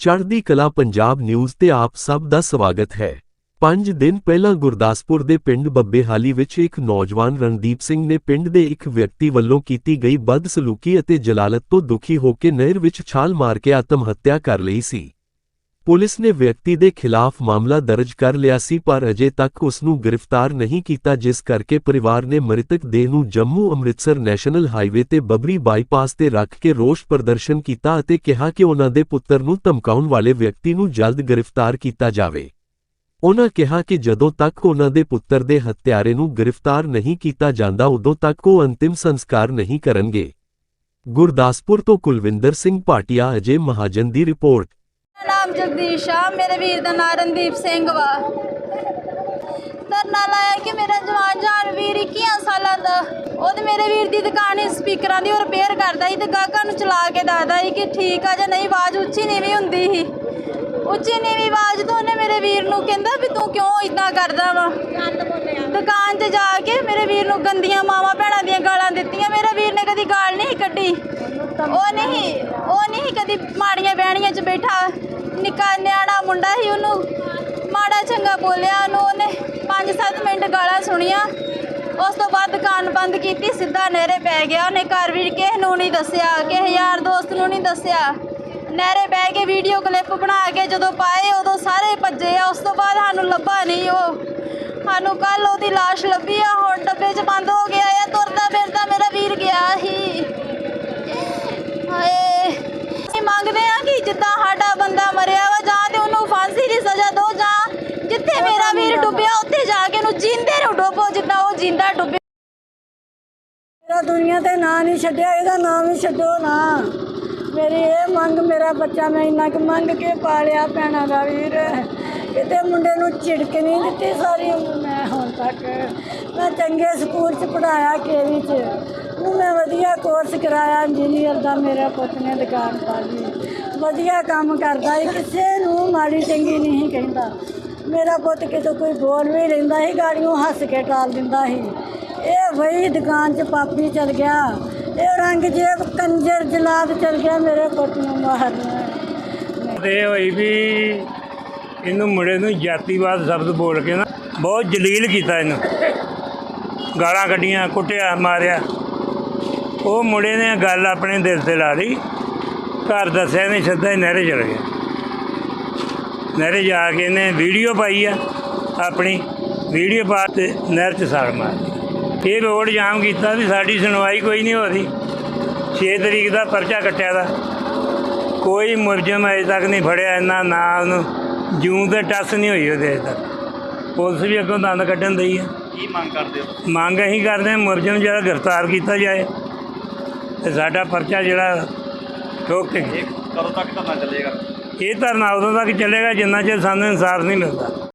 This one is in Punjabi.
ਚੜ੍ਹਦੀ ਕਲਾ ਪੰਜਾਬ ਨਿਊਜ਼ ਤੇ ਆਪ ਸਭ ਦਾ ਸਵਾਗਤ ਹੈ। ਪੰਜ ਦਿਨ ਪਹਿਲਾਂ ਗੁਰਦਾਸਪੁਰ ਦੇ ਪਿੰਡ ਬੱਬੇਹਾਲੀ ਵਿੱਚ ਇੱਕ ਨੌਜਵਾਨ ਰਣਦੀਪ ਸਿੰਘ ਨੇ ਪਿੰਡ ਦੇ ਇੱਕ ਵਿਅਕਤੀ ਵੱਲੋਂ ਕੀਤੀ ਗਈ ਬਦਸਲੂਕੀ ਅਤੇ ਜਲਾਲਤ ਤੋਂ ਦੁਖੀ ਹੋ ਕੇ ਨਹਿਰ ਵਿੱਚ ਛਾਲ ਮਾਰ ਕੇ ਆਤਮ ਹੱਤਿਆ ਕਰ ਲਈ ਸੀ। ਪੁਲਿਸ ਨੇ ਵਿਅਕਤੀ ਦੇ ਖਿਲਾਫ ਮਾਮਲਾ ਦਰਜ ਕਰ ਲਿਆ ਸੀ, ਪਰ ਅਜੇ ਤੱਕ ਉਸ ਨੂੰ ਗ੍ਰਿਫਤਾਰ ਨਹੀਂ ਕੀਤਾ, ਜਿਸ ਕਰਕੇ ਪਰਿਵਾਰ ਨੇ ਮ੍ਰਿਤਕ ਦੇਹ ਨੂੰ ਜੰਮੂ ਅੰਮ੍ਰਿਤਸਰ ਨੈਸ਼ਨਲ ਹਾਈਵੇ ਤੇ ਬਬਰੀ ਬਾਈਪਾਸ ਤੇ ਰੱਖ ਕੇ ਰੋਸ ਪ੍ਰਦਰਸ਼ਨ ਕੀਤਾ ਅਤੇ ਕਿਹਾ ਕਿ ਉਹਨਾਂ ਦੇ ਪੁੱਤਰ ਨੂੰ ਧਮਕਾਉਣ ਵਾਲੇ ਵਿਅਕਤੀ ਨੂੰ ਜਲਦ ਗ੍ਰਿਫਤਾਰ ਕੀਤਾ ਜਾਵੇ। ਉਹਨਾਂ ਕਿਹਾ ਕਿ ਜਦੋਂ ਤੱਕ ਉਹਨਾਂ ਦੇ ਪੁੱਤਰ ਦੇ ਹੱਤਿਆਰੇ ਨੂੰ ਗ੍ਰਿਫਤਾਰ ਨਹੀਂ ਕੀਤਾ ਜਾਂਦਾ, ਉਦੋਂ ਤੱਕ ਉਹ ਅੰਤਿਮ ਸੰਸਕਾਰ ਨਹੀਂ ਕਰਨਗੇ। ਗੁਰਦਾਸਪੁਰ ਤੋਂ ਕੁਲਵਿੰਦਰ ਸਿੰਘ ਭਾਟੀਆ, ਅਜੇ ਮਹਾਜਨ ਦੀ ਰਿਪੋਰਟ। ਨਾਮ ਜਗਦੀਸ਼ ਆ, ਮੇਰੇ ਵੀਰ ਦਾ ਨਾਮ ਰਣਦੀਪ ਸਿੰਘ ਵਾ। ਧਰਨਾ ਲਾਇਆ ਕਿ ਮੇਰਾ ਜਵਾਨ ਜਾਨ ਵੀਰ 21 ਸਾਲਾਂ ਦਾ ਉਹਦੇ ਮੇਰੇ ਵੀਰ ਦੀ ਦੁਕਾਨ ਹੀ ਸਪੀਕਰਾਂ ਦੀ ਰਿਪੇਅਰ ਕਰਦਾ ਸੀ ਤੇ ਗਾਹਕਾਂ ਨੂੰ ਚਲਾ ਕੇ ਦੱਸਦਾ ਸੀ ਕਿ ਠੀਕ ਆ ਜਾਂ ਨਹੀਂ, ਆਵਾਜ਼ ਉੱਚੀ ਨੀਵੀਂ ਹੁੰਦੀ ਸੀ। ਉੱਚੀ ਨੀਵੀਂ ਆਵਾਜ਼ ਤੋਂ ਉਹਨੇ ਮੇਰੇ ਵੀਰ ਨੂੰ ਕਹਿੰਦਾ ਵੀ ਤੂੰ ਕਿਉਂ ਇਦਾਂ ਕਰਦਾ ਵਾ? ਦੁਕਾਨ 'ਤੇ ਜਾ ਕੇ ਮੇਰੇ ਵੀਰ ਨੂੰ ਗੰਦੀਆਂ ਮਾਵਾਂ ਭੈਣਾਂ ਦੀਆਂ ਗਾਲਾਂ ਦਿੱਤੀਆਂ, ਮੇਰੇ ਵੀਰ ਨੇ ਕਦੀ ਗਾਲ ਨਹੀਂ ਕੱਢੀ। ਉਹ ਨਹੀਂ ਉਹ ਨਹੀਂ ਕਦੀ ਮਾੜੀਆਂ ਬਹਿਣੀਆਂ 'ਚ ਬੈਠਾ। ਨਿੱਕਾ ਨਿਆਣਾ ਮੁੰਡਾ ਸੀ ਉਹਨੂੰ ਮਾੜਾ ਚੰਗਾ ਬੋਲਿਆ ਉਹਨੂੰ, ਉਹਨੇ 5-7 ਮਿੰਟ ਗਾਲਾਂ ਸੁਣੀਆਂ। ਉਸ ਤੋਂ ਬਾਅਦ ਦੁਕਾਨ ਬੰਦ ਕੀਤੀ, ਸਿੱਧਾ ਨਹਿਰੇ ਪੈ ਗਿਆ। ਉਹਨੇ ਘਰ ਵੀ ਕਿਸੇ ਨੂੰ ਨਹੀਂ ਦੱਸਿਆ, ਕਿਸੇ ਯਾਰ ਦੋਸਤ ਨੂੰ ਨਹੀਂ ਦੱਸਿਆ। ਨਹਿਰੇ ਬਹਿ ਕੇ ਵੀਡੀਓ ਕਲਿੱਪ ਬਣਾ ਕੇ ਜਦੋਂ ਪਾਏ, ਉਦੋਂ ਸਾਰੇ ਭੱਜੇ ਆ। ਉਸ ਤੋਂ ਬਾਅਦ ਸਾਨੂੰ ਲੱਭਾ ਨਹੀਂ ਉਹ। ਸਾਨੂੰ ਕੱਲ ਉਹਦੀ ਲਾਸ਼ ਲੱਭੀ ਆ, ਹੁਣ ਡੱਬੇ 'ਚ ਬੰਦ ਹੋ ਗਿਆ ਆ, ਤੁਰਦਾ ਫਿਰਦਾ ਮੇਰਾ ਵੀਰ ਗਿਆ ਸੀ। ਹਾਏ। ਅਸੀਂ ਮੰਗਦੇ ਆ ਕਿ ਜਿੱਦਾਂ ਜਿੱਥੇ ਮੇਰਾ ਵੀਰ ਡੁੱਬਿਆ, ਉੱਥੇ ਜਾ ਕੇ ਉਹਨੂੰ ਜਿੰਦੇ ਨੂੰ ਡੁੱਬੋ ਜਿੱਦਾਂ ਉਹ ਜਿੰਦਾ ਡੁੱਬਿਆ। ਮੇਰਾ ਦੁਨੀਆ ਤੇ ਨਾਂ ਨਹੀਂ ਛੱਡਿਆ, ਇਹਦਾ ਨਾਮ ਹੀ ਛੱਡੋ ਨਾ। ਮੇਰੀ ਇਹ ਮੰਗ, ਮੇਰਾ ਬੱਚਾ ਮੈਂ ਇੰਨਾ ਕੁ ਮੰਗ ਕੇ ਪਾਲਿਆ ਭੈਣਾਂ ਦਾ ਵੀਰ। ਕਿਤੇ ਮੁੰਡੇ ਨੂੰ ਝਿੜਕ ਨਹੀਂ ਦਿੱਤੀ ਸਾਰੀ ਉਮਰ ਮੈਂ ਹੁਣ ਤੱਕ। ਮੈਂ ਚੰਗੇ ਸਕੂਲ 'ਚ ਪੜਾਇਆ ਕੇਵੀ 'ਚ। ਨੂੰ ਮੈਂ ਵਧੀਆ ਕੋਰਸ ਕਰਾਇਆ ਇੰਜੀਨੀਅਰ ਦਾ ਮੇਰਾ ਪੁੱਤ ਨੇ ਦੁਕਾਨ ਪਾ ਲਈ। ਵਧੀਆ ਕੰਮ ਕਰਦਾ ਏ ਕਿਸੇ ਨੂੰ ਮਾੜੀ ਚੰਗੀ ਨਹੀਂ ਕਹਿੰਦਾ। ਮੇਰਾ ਪੁੱਤ ਕਿਤੇ ਕੋਈ ਬੋਲ ਵੀ ਲੈਂਦਾ ਸੀ, ਗਾੜੀਆਂ ਹੱਸ ਕੇ ਟਾਲ ਦਿੰਦਾ ਸੀ। ਇਹ ਵਹੀ ਦੁਕਾਨ 'ਚ ਪਾਪੀ ਚਲ ਗਿਆ। ਇਹ ਰੰਗ ਜੇਬ ਕੰਜਰ ਜਲਾਦ ਚਲ ਗਿਆ ਮੇਰੇ ਪੁੱਤ ਨੂੰ ਮਾਰਨਾ। ਤੇ ਹੋਈ ਵੀ ਇਹਨੂੰ ਮੁੰਡੇ ਨੂੰ ਜਾਤੀਵਾਦ ਸ਼ਬਦ ਬੋਲ ਕੇ ਨਾ ਬਹੁਤ ਜਲੀਲ ਕੀਤਾ ਇਹਨੂੰ। ਗਾਲਾਂ ਕੱਢੀਆਂ, ਕੁੱਟਿਆ, ਮਾਰਿਆ। ਉਹ ਮੁੰਡੇ ਨੇ ਗੱਲ ਆਪਣੇ ਦਿਲ ਤੇ ਲਾ ਲਈ। ਘਰ ਦੱਸਿਆ ਨਹੀਂ, ਸਿੱਧਾ ਹੀ ਨਹਿਰੇ ਚਲ ਗਿਆ ਨਹਿਰੇ ਜਾ ਕੇ ਇਹਨੇ ਵੀਡੀਓ ਪਾਈ ਆ ਆਪਣੀ ਵੀਡੀਓ ਪਾ ਤੇ ਨਹਿਰ 'ਚ ਸਾਲ ਮਾਰੀ ਇਹ ਰੋਡ ਜਾਮ ਕੀਤਾ ਵੀ ਸਾਡੀ ਸੁਣਵਾਈ ਕੋਈ ਨਹੀਂ ਹੋ ਰਹੀ। 6 ਤਰੀਕ ਦਾ ਪਰਚਾ ਕੱਟਿਆ ਦਾ। ਕੋਈ ਮੁਲਜ਼ਮ ਅਜੇ ਤੱਕ ਨਹੀਂ ਫੜਿਆ ਇਹਨਾਂ ਨਾ ਉਹਨੂੰ ਜੂੰ ਤੇ ਟੱਸ ਨਹੀਂ ਹੋਈ ਉਹਦੇ ਅਜੇ ਤੱਕ। ਪੁਲਿਸ ਵੀ ਅੱਗੋਂ ਦੰਦ ਕੱਢਣ ਦਈ ਆ। ਕੀ ਮੰਗ ਕਰਦੇ ਹੋ? ਮੰਗ ਅਸੀਂ ਕਰਦੇ ਹਾਂ ਮੁਲਜ਼ਮ ਜਿਹੜਾ ਗ੍ਰਿਫਤਾਰ ਕੀਤਾ ਜਾਏ ਤੇ ਸਾਡਾ ਪਰਚਾ ਜਿਹੜਾ ਠੋਕ ਕੇ ਕਦੋਂ ਤੱਕ ਧਰਨਾ ਚੱਲੇਗਾ? ਇਹ ਧਰਨਾ ਉਦੋਂ ਤੱਕ ਚੱਲੇਗਾ ਜਿੰਨਾ ਚਿਰ ਸਾਨੂੰ ਇਨਸਾਫ ਨਹੀਂ ਮਿਲਦਾ।